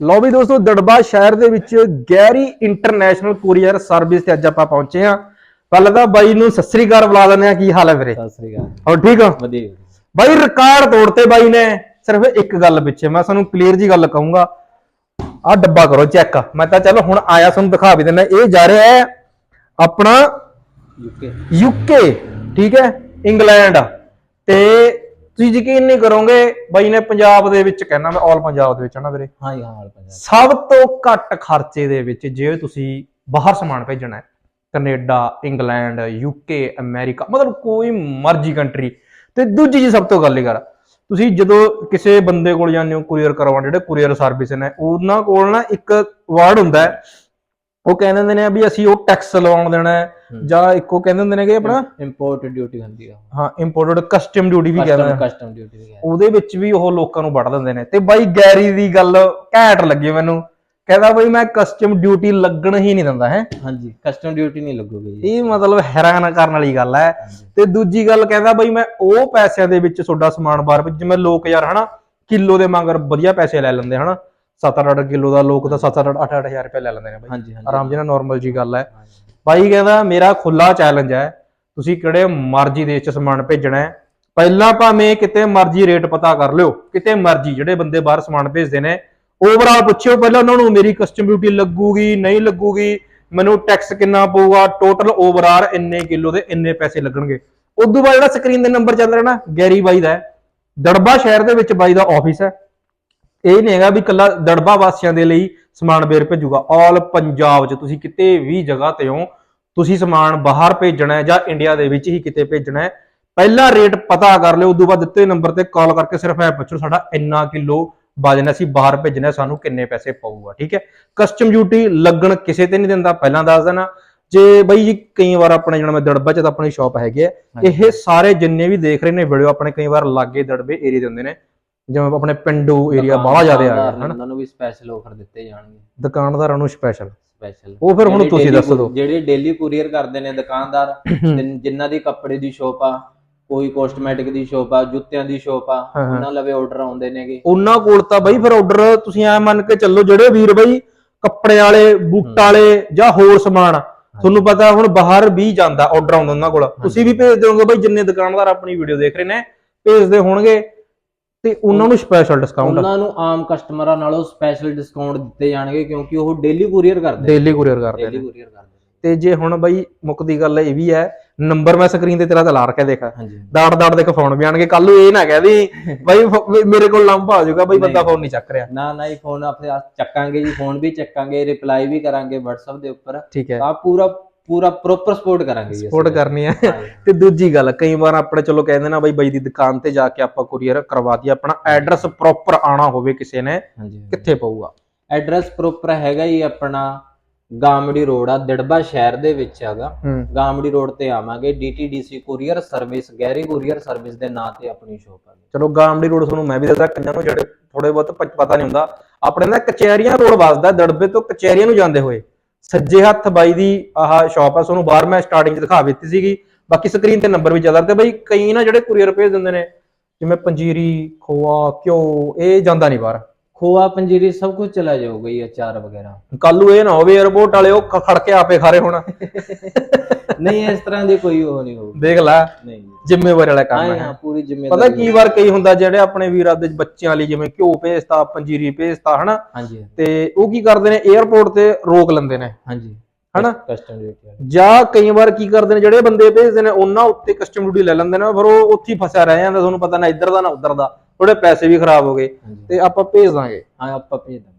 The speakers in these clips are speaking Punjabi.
ਲਓ ਵੀ ਦੋਸਤੋ ਦੜਬਾ ਸ਼ਹਿਰ ਦੇ ਵਿੱਚ ਗੈਰੀ ਇੰਟਰਨੈਸ਼ਨਲ ਕੁਰੀਅਰ ਸਰਵਿਸ ਤੇ ਅੱਜ ਆਪਾਂ ਪਹੁੰਚੇ ਆ ਪਹਿਲਾਂ ਤਾਂ ਬਾਈ ਨੂੰ ਸਤਿ ਸ੍ਰੀ ਅਕਾਲ ਬੁਲਾ ਦਿੰਦੇ ਆ ਕੀ ਹਾਲ ਹੈ ਵੀਰੇ? ਸਤਿ ਸ੍ਰੀ ਅਕਾਲ। ਹੋਰ ਠੀਕ ਆ ਵਧੀਆ। ਬਾਈ ਰਿਕਾਰਡ ਤੋੜਤੇ ਬਾਈ ਨੇ ਸਿਰਫ ਇੱਕ ਗੱਲ ਪਿੱਛੇ ਮੈਂ ਤੁਹਾਨੂੰ ਕਲੀਅਰ ਜੀ ਗੱਲ ਕਹੂੰਗਾ। ਆਹ ਡੱਬਾ ਕਰੋ ਚੈੱਕ ਮੈਂ ਤਾਂ ਚਲੋ ਹੁਣ ਆਇਆ ਤੁਹਾਨੂੰ ਦਿਖਾ ਵੀ ਦਿੰਦਾ। ਇਹ ਜਾ ਰਿਹਾ ਹੈ ਆਪਣਾ ਯੂਕੇ ਯੂਕੇ ਠੀਕ ਹੈ ਇੰਗਲੈਂਡ। ਤੇ ਤੁਸੀਂ ਯਕੀਨ ਨਹੀਂ ਕਰੋਗੇ ਬਾਈ ਨੇ ਪੰਜਾਬ ਦੇ ਵਿੱਚ ਕਹਿਣਾ ਮੈਂ ਆਲ ਪੰਜਾਬ ਦੇ ਵਿੱਚ ਹੈ ਨਾ ਵੀਰੇ ਹਾਂ ਜੀ ਹਾਂ ਹਾਲ ਪੰਜਾਬ ਸਭ ਤੋਂ ਘੱਟ ਖਰਚੇ ਦੇ ਵਿੱਚ ਜੇ ਤੁਸੀਂ ਬਾਹਰ ਸਮਾਨ ਭੇਜਣਾ ਹੈ ਕੈਨੇਡਾ ਇੰਗਲੈਂਡ ਯੂਕੇ ਅਮਰੀਕਾ ਮਤਲਬ ਕੋਈ ਮਰਜ਼ੀ ਕੰਟਰੀ ਤੇ ਦੂਜੀ ਜੀ ਸਭ ਤੋਂ ਗੱਲ ਹੀ ਕਰ ਤੁਸੀਂ ਜਦੋਂ ਕਿਸੇ ਬੰਦੇ ਕੋਲ ਜਾਂਦੇ ਹੋ ਕੁਰੀਅਰ ਕਰਵਾਉਣ ਜਿਹੜੇ ਕੁਰੀਅਰ ਸਰਵਿਸ ਨੇ ਉਹਨਾਂ ਕੋਲ ਨਾ ਇੱਕ ਵਰਡ ਹੁੰਦਾ ਹੈ ਉਹ ਕਹਿੰਦੇ ਹੁੰਦੇ ਨੇ ਵੀ ਅਸੀਂ ਉਹ ਟੈਕਸ ਲਵਾਉਣ ਦੇਣਾ ਹੈ। ਜਾਂ ਇੱਕ ਕਹਿੰਦੇ ਹੁੰਦੇ ਨੇ ਕਿ ਆਪਣਾ ਇੰਪੋਰਟ ਡਿਊਟੀ ਹੁੰਦੀ ਆ ਹਾਂ ਇੰਪੋਰਟਡ ਕਸਟਮ ਡਿਊਟੀ ਵੀ ਕਹਿੰਦੇ ਨੇ। ਕਸਟਮ ਡਿਊਟੀ ਵੀ ਹੈ ਉਹਦੇ ਵਿੱਚ ਵੀ ਉਹ ਲੋਕਾਂ ਨੂੰ ਵੜ ਦਿੰਦੇ ਨੇ। ਤੇ ਬਾਈ ਗੈਰੀ ਦੀ ਗੱਲ ਘੈਂਟ ਲੱਗੀ ਮੈਨੂੰ। ਕਹਿੰਦਾ ਬਈ ਮੈਂ ਕਸਟਮ ਡਿਊਟੀ ਲੱਗਣ ਹੀ ਨਹੀਂ ਦਿੰਦਾ ਹੈ। ਹਾਂਜੀ ਕਸਟਮ ਡਿਊਟੀ ਨਹੀਂ ਲੱਗੂਗੀ ਜੀ। ਇਹ ਮਤਲਬ ਹੈਰਾਨ ਕਰਨ ਵਾਲੀ ਗੱਲ ਹੈ। ਤੇ ਦੂਜੀ ਗੱਲ ਕਹਿੰਦਾ ਬਈ ਮੈਂ ਉਹ ਪੈਸਿਆਂ ਦੇ ਵਿੱਚ ਤੁਹਾਡਾ ਸਮਾਨ ਬਾਹਰ ਭੇਜ ਜਿਵੇਂ ਲੋਕ ਯਾਰ ਹਨਾ ਕਿਲੋ ਦੇ ਮੰਗਰ ਵਧੀਆ ਪੈਸੇ ਲੈ ਲੈਂਦੇ ਹਨਾ। 7-8 ਕਿਲੋ ਦਾ ਲੋਕ ਤਾਂ 7-8 8-8000 ਰੁਪਏ ਲੈ ਲੈਂਦੇ ਨੇ ਬਾਈ। ਆਰਾਮ ਜੀ ਨਾਲ ਨਾਰਮਲ ਜੀ ਗੱਲ ਹੈ। ਬਾਈ ਕਹਿੰਦਾ, ਮੇਰਾ ਖੁੱਲਾ ਚੈਲੰਜ ਹੈ। ਤੁਸੀਂ ਕਿਹੜੇ ਮਰਜ਼ੀ ਦੇਸ਼ 'ਚ ਸਮਾਨ ਭੇਜਣਾ ਹੈ। ਪਹਿਲਾਂ ਭਾਵੇਂ ਕਿਤੇ ਮਰਜ਼ੀ ਰੇਟ ਪਤਾ ਕਰ ਲਿਓ। ਕਿਤੇ ਮਰਜ਼ੀ ਜਿਹੜੇ ਬੰਦੇ ਬਾਹਰ ਸਮਾਨ ਭੇਜਦੇ ਨੇ ਓਵਰਆਲ ਪੁੱਛਿਓ ਪਹਿਲਾਂ ਉਹਨਾਂ ਨੂੰ, ਮੇਰੀ ਕਸਟਮ ਡਿਊਟੀ ਲੱਗੂਗੀ, ਨਹੀਂ ਲੱਗੂਗੀ, ਮੈਨੂੰ ਟੈਕਸ ਕਿੰਨਾ ਪਊਗਾ ਟੋਟਲ ਓਵਰਆਲ ਇੰਨੇ ਕਿਲੋ ਦੇ ਇੰਨੇ ਪੈਸੇ ਲੱਗਣਗੇ। ਉਦੋਂ ਬਾਅਦ ਜਿਹੜਾ ਸਕਰੀਨ ਦੇ ਨੰਬਰ ਚੱਲ ਰਿਹਾ ਨਾ, ਗੈਰੀ ਬਾਈ ਦਾ ਦੜਬਾ ਸ਼ਹਿਰ ਦੇ ਵਿੱਚ ਬਾਈ ਦਾ ਆਫਿਸ ਹੈ। ਇਹ ਨਹੀਂ ਹੈਗਾ ਵੀ ਕੱਲਾ ਦੜਬਾ ਵਾਸੀਆਂ ਦੇ ਲਈ ਸਮਾਨ ਬੇਰ ਭੇਜੂਗਾ। ਆਲ ਪੰਜਾਬ 'ਚ ਤੁਸੀਂ ਕਿਤੇ ਵੀ ਜਗ੍ਹਾ ਤੇ ਹੋ ਤੁਸੀਂ ਸਮਾਨ ਬਾਹਰ ਭੇਜਣਾ ਹੈ ਜਾਂ ਇੰਡੀਆ ਦੇ ਵਿੱਚ ਹੀ ਕਿਤੇ ਭੇਜਣਾ ਹੈ ਪਹਿਲਾ ਰੇਟ ਪਤਾ ਕਰ ਲਿਓ ਉਦੋਂ ਬਾਅਦ ਦਿੱਤੇ ਨੰਬਰ ਤੇ ਕਾਲ ਕਰਕੇ ਸਿਰਫ ਇਹ ਪੁੱਛੋ ਸਾਡਾ ਇੰਨਾ ਕਿਲੋ ਵਜਨ ਅਸੀਂ ਬਾਹਰ ਭੇਜਣਾ ਸਾਨੂੰ ਕਿੰਨੇ ਪੈਸੇ ਪਊਗਾ ਠੀਕ ਹੈ? ਕਸਟਮ ਡਿਊਟੀ ਲੱਗਣ ਕਿਸੇ ਤੇ ਨਹੀਂ ਦਿੰਦਾ ਪਹਿਲਾਂ ਦੱਸ ਦੇਣਾ। ਜੇ ਬਈ ਜੀ ਕਈ ਵਾਰ ਆਪਣੇ ਜਿਹੜਾ ਮੈਂ ਦੜਬਾ ਚ ਤਾਂ ਆਪਣੀ ਸ਼ਾਪ ਹੈਗੀ ਹੈ ਇਹ ਸਾਰੇ ਜਿੰਨੇ ਵੀ ਦੇਖ ਰਹੇ ਨੇ ਵੀਡੀਓ ਆਪਣੇ ਕਈ ਵਾਰ ਲਾਗੇ ਦੜਬੇ ਏਰੀਆ ਦੇ ਹੁੰਦੇ ਨੇ ਜਿਵੇਂ ਆਪਣੇ ਪਿੰਡੂ ਏਰੀਆ ਬਾਹਲਾ ਜ਼ਿਆਦਾ ਆ ਗਿਆ ਹਨਾ? ਉਹਨਾਂ ਨੂੰ ਵੀ ਸਪੈਸ਼ਲ ਆਫਰ ਦਿੱਤੇ ਜਾਣਗੇ। ਦੁਕਾਨਦਾਰਾਂ ਨੂੰ ਸਪੈਸ਼ਲ ਸਪੈਸ਼ਲ ਉਹ ਫਿਰ ਹੁਣ ਤੁਸੀਂ ਦੱਸ ਦਿਓ। ਜਿਹੜੇ ਡੇਲੀ ਕੁਰੀਅਰ ਕਰਦੇ ਨੇ ਦੁਕਾਨਦਾਰ ਜਿਨ- ਜਿਨ੍ਹਾਂ ਦੀ ਕੱਪੜੇ ਦੀ ਸ਼ੋਪ ਆ ਕੋਈ ਕੋਸਟਮੈਟਿਕ ਦੀ ਸ਼ੋਪ ਆ ਜੁੱਤਿਆਂ ਦੀ ਸ਼ੋਪ ਆ ਹਾਂ, ਹਾਂ। ਉਹਨਾਂ ਲਵੇ ਆਰਡਰ ਆਉਂਦੇ ਨੇਗੇ। ਉਹਨਾਂ ਕੋਲ ਤਾਂ ਬਈ ਫਿਰ ਆਰਡਰ ਤੁਸੀਂ ਐ ਮੰਨ ਕੇ ਚੱਲੋ ਜਿਹੜੇ ਵੀਰ ਬਈ ਕੱਪੜੇ ਵਾਲੇ ਬੂਟਾਂ ਵਾਲੇ ਜਾਂ ਹੋਰ ਸਮਾਨ ਤੁਹਾਨੂੰ ਪਤਾ ਹੁਣ ਬਾਹਰ ਵੀ ਜਾਂਦਾ ਆਰਡਰ ਆਉਂਦਾ ਉਹਨਾਂ ਕੋਲ। ਤੁਸੀਂ ਵੀ ਭੇਜ ਦਿਓਗੇ ਬਈ ਜਿੰਨੇ ਦੁਕਾਨਦਾਰ ਆਪਣੀ ਵੀਡੀਓ ਦੇਖ ਰਹੇ ਨੇ ਭੇਜਦੇ ਹੋਣਗੇ। ਤੇ ਉਹਨਾਂ ਨੂੰ ਸਪੈਸ਼ਲ ਡਿਸਕਾਊਂਟ ਉਹਨਾਂ ਨੂੰ ਆਮ ਕਸਟਮਰਾਂ ਨਾਲੋਂ ਸਪੈਸ਼ਲ ਡਿਸਕਾਊਂਟ ਦਿੱਤੇ ਜਾਣਗੇ ਕਿਉਂਕਿ ਉਹ ਡੇਲੀ ਕੁਰੀਅਰ ਕਰਦੇ ਨੇ। ਡੇਲੀ ਕੁਰੀਅਰ ਕਰਦੇ ਡੇਲੀ ਕੁਰੀਅਰ ਕਰਦੇ ਤੇ ਜੇ ਹੁਣ ਬਈ ਮੁੱਕਦੀ ਗੱਲ ਇਹ ਵੀ ਹੈ ਨੰਬਰ ਮੈਂ ਸਕਰੀਨ ਤੇ ਤੇਰਾ ਤੇ ਲਾ ਰੱਖਿਆ ਦੇਖ। ਦਾੜ ਦਾੜ ਦੇ ਫੋਨ ਵੀ ਆਣਗੇ। ਕੱਲ ਨੂੰ ਇਹ ਨਾ ਕਹਿ ਬਈ ਵੀ ਮੇਰੇ ਕੋਲ ਲੰਬਾ ਆ ਜਾਊਗਾ ਬਈ ਬੰਦਾ ਫੋਨ ਨਹੀਂ ਚੱਕ ਰਿਹਾ। ਨਾ ਨਾ ਹੀ ਫੋਨ ਆਪਣੇ ਆਪ ਚੱਕਾਂਗੇ ਜੀ ਫੋਨ ਵੀ ਚੱਕਾਂਗੇ ਰਿਪਲਾਈ ਵੀ ਕਰਾਂਗੇ WhatsApp ਦੇ ਉੱਪਰ। ਠੀਕ ਹੈ। ਆ ਪੂਰਾ ਪੂਰਾ ਪ੍ਰੋਪਰ ਸਪੋਰਟ ਕਰਾਂਗੇ ਜੀ ਸਪੋਰਟ ਕਰਨੀ ਹੈ। ਤੇ ਦੂਜੀ ਗੱਲ ਕਈ ਵਾਰ ਆਪਣੇ ਚਲੋ ਕਹਿੰਦੇ ਨਾ ਬਈ ਬਾਈ ਦੀ ਦੁਕਾਨ ਤੇ ਜਾ ਕੇ ਆਪਾਂ ਕੁਰੀਅਰ ਕਰਵਾ ਦਈਏ ਆਪਣਾ ਐਡਰੈਸ ਪ੍ਰੋਪਰ ਆਣਾ ਹੋਵੇ ਕਿਸੇ ਨੇ ਕਿੱਥੇ ਪਊਗਾ? ਐਡਰੈਸ ਪ੍ਰੋਪਰ ਹੈਗਾ ਜੀ ਆਪਣਾ ਗਾਮੜੀ ਰੋਡ ਆ ਦਿੜਬਾ ਸ਼ਹਿਰ ਦੇ ਵਿੱਚ ਹੈਗਾ। ਹੂੰ। ਗਾਮੜੀ ਰੋਡ ਤੇ ਆਵਾਂਗੇ DTDC courier service Gary courier service ਦੇ ਨਾਂ ਤੇ ਆਪਣੀ ਸ਼ੋਪ ਆ। ਚਲੋ ਗਾਮੜੀ ਰੋਡ ਤੁਹਾਨੂੰ ਮੈਂ ਵੀ ਦੱਸਦਾ ਕਈਆਂ ਨੂੰ ਜਿਹੜੇ ਥੋੜੇ ਬਹੁਤ ਪਤਾ ਨਹੀਂ ਹੁੰਦਾ। ਆਪਣੇ ਨਾ ਕਚਹਿਰੀਆਂ ਰੋਡ ਵੱਸਦਾ ਦੜਬੇ ਤੋਂ ਕਚਹਿਰੀਆਂ ਨੂੰ ਜਾਂਦੇ ਹੋਏ। ਸੱਜੇ ਹੱਥ ਬਾਈ ਦੀ ਆਹ ਸ਼ਾਪ ਆ ਤੁਹਾਨੂੰ ਬਾਹਰ ਮੈਂ ਸਟਾਰਟਿੰਗ 'ਚ ਦਿਖਾ ਦਿੱਤੀ ਸੀਗੀ। ਬਾਕੀ ਸਕਰੀਨ ਤੇ ਨੰਬਰ ਵੀ ਚੱਲਦਾ ਤੇ ਬਾਈ ਕਈ ਨਾ ਜਿਹੜੇ ਕੁਰੀਅਰ ਭੇਜ ਦਿੰਦੇ ਨੇ ਜਿਵੇਂ ਪੰਜੀਰੀ ਖੋਆ ਘਿਓ ਇਹ ਜਾਂਦਾ ਨਹੀਂ ਬਾਹਰ। ਖੋਆ ਪੰਜੀਰੀ ਸਭ ਕੁਝ ਚਲਾ ਜਾਊਗਾ ਜੀ ਅਚਾਰ ਵਗੈਰਾ। ਕੱਲ ਨੂੰ ਇਹ ਨਾ ਹੋਵੇ 에어ਪੋਰਟ ਵਾਲੇ ਉਹ ਖੜ ਕੇ ਆਪੇ ਖਾਰੇ ਹੋਣਾ। ਨਹੀਂ ਇਸ ਤਰ੍ਹਾਂ ਦੀ ਕੋਈ ਉਹ ਨਹੀਂ ਹੋਊਗੀ। ਦੇਖ ਲੈ। ਨਹੀਂ। ਜ਼ਿੰਮੇਵਾਰੀ ਵਾਲਾ ਕੰਮ ਹਾਂ ਹੈ। ਹਾਂ ਪੂਰੀ ਪਤਾ ਜ਼ਿੰਮੇਵਾਰੀ ਕੀ ਵਾਰ ਕਈ ਹੁੰਦਾ ਜਿਹੜੇ ਆਪਣੇ ਵੀਰਾਂ ਦੇ ਬੱਚਿਆਂ ਲਈ ਜਿਵੇਂ ਘਿਓ ਭੇਜਤਾ ਪੰਜੀਰੀ ਭੇਜਤਾ ਹਨਾ? ਹਾਂਜੀ। ਤੇ ਉਹ ਕੀ ਕਰਦੇ ਨੇ 에어ਪੋਰਟ ਤੇ ਰੋਕ ਲੈਂਦੇ ਨੇ। ਹਾਂਜੀ। ਹਨਾ? ਕਸਟਮ ਡਿਊਟੀ ਜਾਂ ਕਈ ਵਾਰ ਕੀ ਕਰਦੇ ਨੇ ਜਿਹੜੇ ਬੰਦੇ ਭੇਜਦੇ ਨੇ ਉਹਨਾਂ ਉੱਤੇ ਕਸਟਮ ਡਿਊਟੀ ਲੈ ਲੈਂਦੇ ਨੇ ਫਿਰ ਉਹ ਉੱਥੇ ਹੀ ਫਸਿਆ ਰਹਿ ਜਾਂਦਾ ਤੁਹਾਨੂੰ ਪਤਾ ਨਾ ਇੱਧਰ ਦਾ ਨਾ ਉੱਧਰ ਦਾ ਥੋੜੇ ਪੈਸੇ ਵੀ ਖਰਾਬ ਹੋ ਗਏ ਤੇ ਆਪਾਂ ਭੇਜ ਦਾਂਗੇ। ਹਾਂ ਆਪਾਂ ਭੇਜ ਦਾਂਗੇ।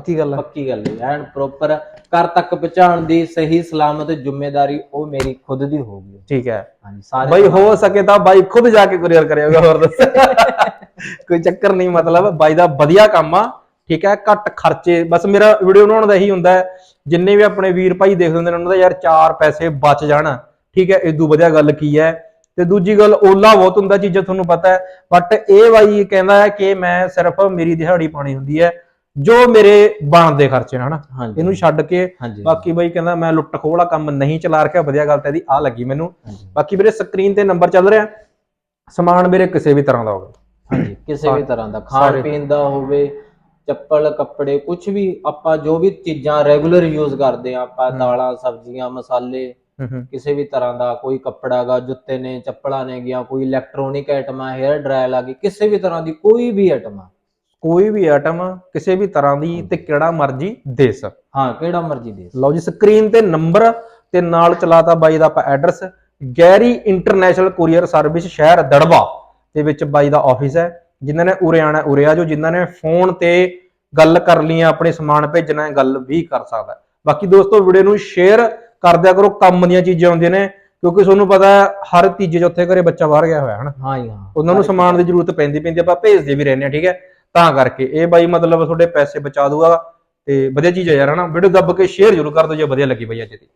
ਪੱਕੀ ਗੱਲ ਹੈ। ਪੱਕੀ ਗੱਲ ਹੈ ਐਨ ਪ੍ਰੋਪਰ ਘਰ ਤੱਕ ਪਹੁੰਚਾਉਣ ਦੀ ਸਹੀ ਸਲਾਮਤ ਜ਼ਿੰਮੇਵਾਰੀ ਉਹ ਮੇਰੀ ਖੁਦ ਦੀ ਹੋਊਗੀ। ਠੀਕ ਹੈ। ਹਾਂਜੀ ਸਾਰੇ ਬਾਈ ਹੋ ਸਕੇ ਤਾਂ ਬਾਈ ਖੁਦ ਜਾ ਕੇ ਕੁਰੀਅਰ ਕਰਿਆਗਾ ਹੋਰ ਦੱਸ। ਕੋਈ ਚੱਕਰ ਨਹੀਂ ਮਤਲਬ ਬਾਈ ਦਾ ਵਧੀਆ ਕੰਮ ਆ ਠੀਕ ਹੈ ਘੱਟ ਖਰਚੇ ਬਸ ਮੇਰਾ ਵੀਡੀਓ ਬਣਾਉਣ ਦਾ ਇਹੀ ਹੁੰਦਾ ਹੈ ਜਿੰਨੇ ਵੀ ਆਪਣੇ ਵੀਰ ਭਾਈ ਦੇਖਦੇ ਹੁੰਦੇ ਨੇ ਉਹਨਾਂ ਦਾ ਯਾਰ ਚਾਰ ਪੈਸੇ ਬਚ ਜਾਣ ਠੀਕ ਹੈ ਇਦੋਂ ਵਧੀਆ ਗੱਲ ਕੀ ਹੈ। ਤੇ ਦੂਜੀ ਗੱਲ ਓਲਾ ਬਹੁਤ ਹੁੰਦਾ ਚੀਜ਼ਾਂ ਤੁਹਾਨੂੰ ਪਤਾ ਹੈ ਬਟ ਇਹ ਬਾਈ ਕਹਿੰਦਾ ਹੈ ਕਿ ਮੈਂ ਸਿਰਫ ਮੇਰੀ ਦਿਹਾੜੀ ਪਾਣੀ ਹੁੰਦੀ ਹੈ ਜੋ ਮੇਰੇ ਬਣਦੇ ਖਰਚੇ ਨੇ ਹਨਾ? ਇਹਨੂੰ ਛੱਡ ਕੇ ਬਾਕੀ ਬਾਈ ਕਹਿੰਦਾ ਮੈਂ ਲੁੱਟ ਖੋਹ ਵਾਲਾ ਕੰਮ ਨਹੀਂ ਚਲਾ ਰੱਖਿਆ ਵਧੀਆ ਗੱਲ ਤਾਂ ਇਹਦੀ ਆ ਲੱਗੀ ਮੈਨੂੰ। ਬਾਕੀ ਵੀਰੇ ਸਕਰੀਨ ਤੇ ਨੰਬਰ ਚੱਲ ਰਿਹਾ ਸਮਾਨ ਵੀਰੇ ਕਿਸੇ ਵੀ ਤਰ੍ਹਾਂ ਦਾ ਹੋਵੇ। ਹਾਂਜੀ ਕਿਸੇ ਵੀ ਤਰ੍ਹਾਂ ਦਾ। ਖਾਣ ਪੀਣ ਦਾ ਹੋਵੇ ਚੱਪਲ ਕੱਪੜੇ ਕੁਝ ਵੀ ਆਪਾਂ ਜੋ ਵੀ ਚੀਜ਼ਾਂ ਰੈਗੂਲਰ ਯੂਜ਼ ਕਰਦੇ ਆ ਆਪਾਂ। ਦਾਲਾਂ ਸਬਜ਼ੀਆਂ ਮਸਾਲੇ ਕਿਸੇ ਵੀ ਤਰ੍ਹਾਂ ਦਾ ਕੋਈ ਕੱਪੜਾ ਗਾ ਜੁੱਤੇ ਨੇ ਚੱਪਲਾਂ ਨੇ ਗਿਆ ਕੋਈ ਇਲੈਕਟ੍ਰੋਨਿਕ ਆਈਟਮ ਹੈਅਰ ਡਰਾਇਰ ਆ ਗਈ ਕਿਸੇ ਵੀ ਤਰ੍ਹਾਂ ਦੀ ਕੋਈ ਵੀ ਆਈਟਮ ਕੋਈ ਵੀ ਆਈਟਮ ਕਿਸੇ ਵੀ ਤਰ੍ਹਾਂ ਦੀ ਤੇ ਕਿਹੜਾ ਮਰਜ਼ੀ ਦੇ ਸਕ ਹਾਂ ਕਿਹੜਾ ਮਰਜ਼ੀ ਦੇ ਲਓ ਜੀ ਸਕਰੀਨ ਤੇ ਨੰਬਰ ਤੇ ਨਾਲ ਚਲਾਤਾ ਬਾਈ ਦਾ ਆਪਾਂ address Gary international courier service ਸ਼ਹਿਰ ਦੜਵਾ ਦੇ ਵਿੱਚ ਬਾਈ ਦਾ ਆਫਿਸ ਹੈ ਜਿਨ੍ਹਾਂ ਨੇ ਉਰੇ ਆਣਾ ਉਰੇ ਆ ਜੋ ਜਿਨ੍ਹਾਂ ਨੇ ਫੋਨ ਤੇ ਗੱਲ ਕਰ ਲਈ ਆਪਣੇ ਸਮਾਨ ਭੇਜਣਾ ਹੈ ਗੱਲ ਵੀ ਕਰ ਸਕਦਾ। ਬਾਕੀ ਦੋਸਤੋ ਵੀਡੀਓ ਨੂੰ ਸ਼ੇਅਰ ਕਰ ਦਿਆ ਕਰੋ ਕੰਮ ਦੀਆਂ ਚੀਜ਼ਾਂ ਆਉਂਦੀਆਂ ਨੇ ਕਿਉਂਕਿ ਤੁਹਾਨੂੰ ਪਤਾ ਹੈ ਹਰ ਤੀਜੇ ਚੌਥੇ ਘਰੇ ਬੱਚਾ ਬਾਹਰ ਗਿਆ ਹੋਇਆ ਹੈ ਹਨਾ? ਹਾਂ ਜੀ ਹਾਂ। ਉਹਨਾਂ ਨੂੰ ਸਮਾਨ ਦੀ ਜ਼ਰੂਰਤ ਪੈਂਦੀ ਪੈਂਦੀ ਆਪਾਂ ਭੇਜਦੇ ਵੀ ਰਹਿੰਦੇ ਆ ਠੀਕ ਹੈ? ਤਾਂ ਕਰਕੇ ਇਹ ਬਾਈ ਮਤਲਬ ਤੁਹਾਡੇ ਪੈਸੇ ਬਚਾ ਦੂਗਾ ਤੇ ਵਧੀਆ ਚੀਜ਼ ਹੈ ਯਾਰ, ਹਨਾ? ਵੀਡੀਓ ਦੱਬ ਕੇ ਸ਼ੇਅਰ ਜ਼ਰੂਰ ਕਰ ਦਿਓ ਜੇ ਵਧੀਆ ਲੱਗੀ ਬਈ ਅੱਜ ਦੀ।